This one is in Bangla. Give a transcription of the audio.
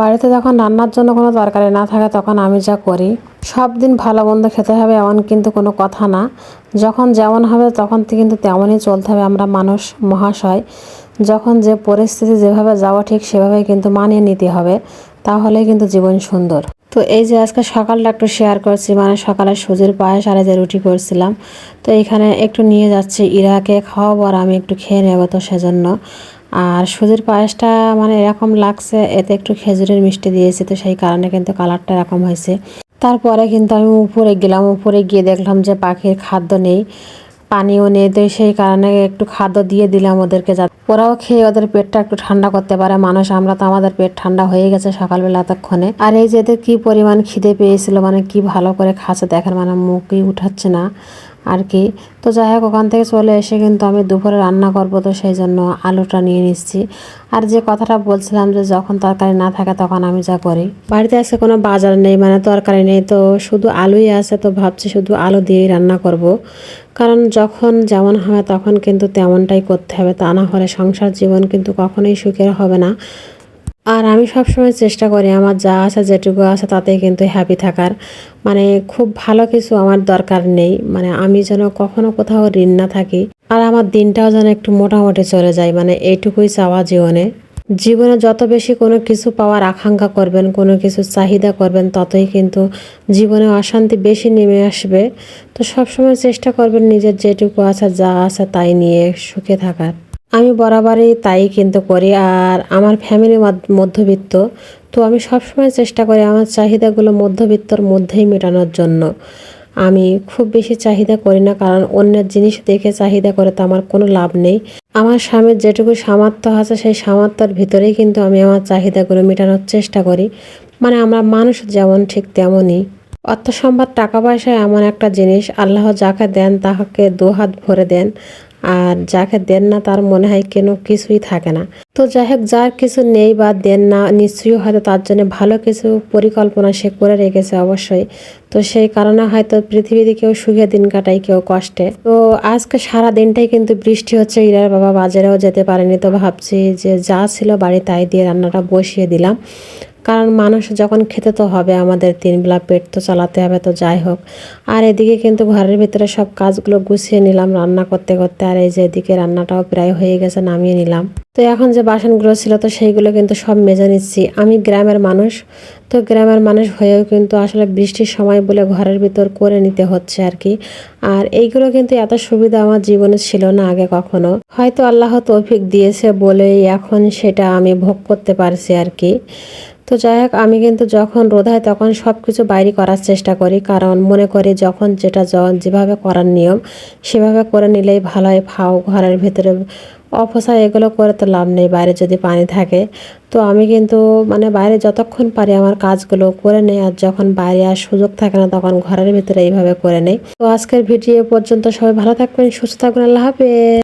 বাড়িতে যখন রান্নার জন্য কোনো তরকারি না থাকে তখন আমি যা করি, সব দিন ভালো মন্দ খেতে হবে এমন কিন্তু কোনো কথা না। যখন যেমন হবে তখন কিন্তু তেমনই চলতে হবে। আমরা মানুষ, মহাশয়, যখন যে পরিস্থিতি যেভাবে যাওয়া ঠিক সেভাবেই কিন্তু মানিয়ে নিতে হবে তাহলে কিন্তু জীবন সুন্দর। তো এই যে আজকে সকালটা একটু শেয়ার করছি মানে সকালে সুজির পায়েস আর যে রুটি করছিলাম। তো এখানে একটু নিয়ে যাচ্ছি, ইরাকে খাওয়াবো আর আমি একটু খেয়ে নেব তো সেজন্য। আর সুজির পায়েসটা মানে এরকম লাগছে, এতে একটু খেজুরের মিষ্টি দিয়েছে, তো সেই কারণে কিন্তু কালারটা এরকম হয়েছে। তারপরে কিন্তু আমি উপরে গেলাম, উপরে গিয়ে দেখলাম যে পাখির খাদ্য নেই। পানিও নেই তো সেই কারণে একটু খাদ্য দিয়ে দিলাম ওদেরকে যাতে ওরাও খেয়ে ওদের পেটটা একটু ঠান্ডা করতে পারে। মানুষ, আমরা তো আমাদের পেট ঠান্ডা হয়ে গেছে সকালবেলা এতক্ষণে। আর এই যে এদের কি পরিমাণ খিদে পেয়েছিল মানে কি ভালো করে খাচ্ছে দেখেন মানে মুখই উঠাচ্ছে না। আর কি? তো যাই হোক, ওখান থেকে চলে এসে কিন্তু আমি দুপুরে রান্না করব, তো সেই জন্য আলুটা নিয়ে নিচ্ছি। আর যে কথাটা বলছিলাম যে যখন তরকারি না থাকে তখন আমি যা করি। বাড়িতে আজকে কোনো বাজার নেই মানে তরকারি নেই, তো শুধু আলুই আছে, তো ভাবছি শুধু আলু দিয়েই রান্না করব। কারণ যখন যেমন হয় তখন কিন্তু তেমনটাই করতে হবে। তা না হলে সংসার জীবন কিন্তু কখনোই সুখের হবে না। আর আমি সবসময় চেষ্টা করি আমার যা আছে, যেটুকু আছে তাতেই কিন্তু হ্যাপি থাকার। মানে খুব ভালো কিছু আমার দরকার নেই। মানে আমি যেন কখনো কোথাও ঋণ না থাকি। আর আমার দিনটাও যেন একটু মোটামুটি চলে যায়। মানে এইটুকুই চাওয়া জীবনে। জীবনে যত বেশি কোনো কিছু পাওয়ার আকাঙ্ক্ষা করবেন, কোনো কিছু চাহিদা করবেন, ততই কিন্তু জীবনে অশান্তি বেশি নেমে আসবে। তো সবসময় চেষ্টা করবেন নিজের যেটুকু আছে, যা আছে তাই নিয়ে সুখে থাকার। আমি বরাবরই তাই কিন্তু করি, আর আমার ফ্যামিলি মধ্যবিত্ত। তো আমি সবসময় চেষ্টা করি আমার চাহিদাগুলো মধ্যবিত্তর মধ্যেই মেটানোর জন্য। আমি খুব বেশি চাহিদা করি না, কারণ অন্যের জিনিস দেখে চাহিদা করে তো আমার কোনো লাভ নেই। আমার স্বামীর যেটুকু সামর্থ্য আছে, সেই সামর্থ্যের ভিতরেই কিন্তু আমি আমার চাহিদাগুলো মেটানোর চেষ্টা করি। মানে আমরা মানুষ যেমন ঠিক তেমনই। অর্থ সম্পদ, টাকা পয়সা এমন একটা জিনিস, আল্লাহ যাকে দেন তাহাকে দুহাত ভরে দেন, আর যাকে দেন না তার মনে হয় কেন কিছুই থাকে না। তো যাই হোক যার কিছু নেই বা দেন না, নিশ্চয়ই হয়তো তার জন্য ভালো কিছু পরিকল্পনা সে করে রেখেছে অবশ্যই। তো সেই কারণে হয়তো পৃথিবীতে কেউ সুখে দিন কাটায়, কেউ কষ্টে। তো আজকে সারা দিনটাই কিন্তু বৃষ্টি হচ্ছে, ইরার বাবা বাজারেও যেতে পারেনি। তো ভাবছি যে যা ছিল বাড়ি তাই দিয়ে রান্নাটা বসিয়ে দিলাম। কারণ মানুষ যখন খেতে তো হবে, আমাদের তিনবেলা পেট তো চালাতে হবে, তো যাই হোক। আর এদিকে কিন্তু ঘরের ভিতরে সব কাজগুলো গুছিয়ে নিলাম রান্না করতে করতে, আর এই যে এদিকে রান্নাটাও প্রায় হয়ে গেছে, নামিয়ে নিলাম। তো এখন যে বাসনগুলো ছিল, তো সেইগুলো কিন্তু সব মেজে নিচ্ছি। আমি গ্রামের মানুষ, তো গ্রামের মানুষ হয়েও কিন্তু আসলে বৃষ্টির সময় বলে ঘরের ভিতর করে নিতে হচ্ছে আর কি। আর এইগুলো কিন্তু এত সুবিধা আমার জীবনে ছিল না আগে কখনো। হয়তো আল্লাহ তৌফিক দিয়েছে বলেই এখন সেটা আমি ভোগ করতে পারছি আর কি। তো যাই হোক, আমি কিন্তু যখন রোদ হয় তখন সব কিছু বাইরে করার চেষ্টা করি। কারণ মনে করি যখন যেটা যেভাবে করার নিয়ম, সেভাবে করে নিলেই ভালো হয়। ফাও ঘরের ভেতরে অপচয়, এগুলো করে তো লাভ নেই, বাইরে যদি পানি থাকে। তো আমি কিন্তু মানে বাইরে যতক্ষণ পারি আমার কাজগুলো করে নেই। আর যখন বাইরে আর সুযোগ থাকে না তখন ঘরের ভিতরে এইভাবে করে নেই। তো আজকের ভিডিও পর্যন্ত সবাই ভালো থাকবেন, সুস্থ থাকবেন, আল্লাহ হাফেজ।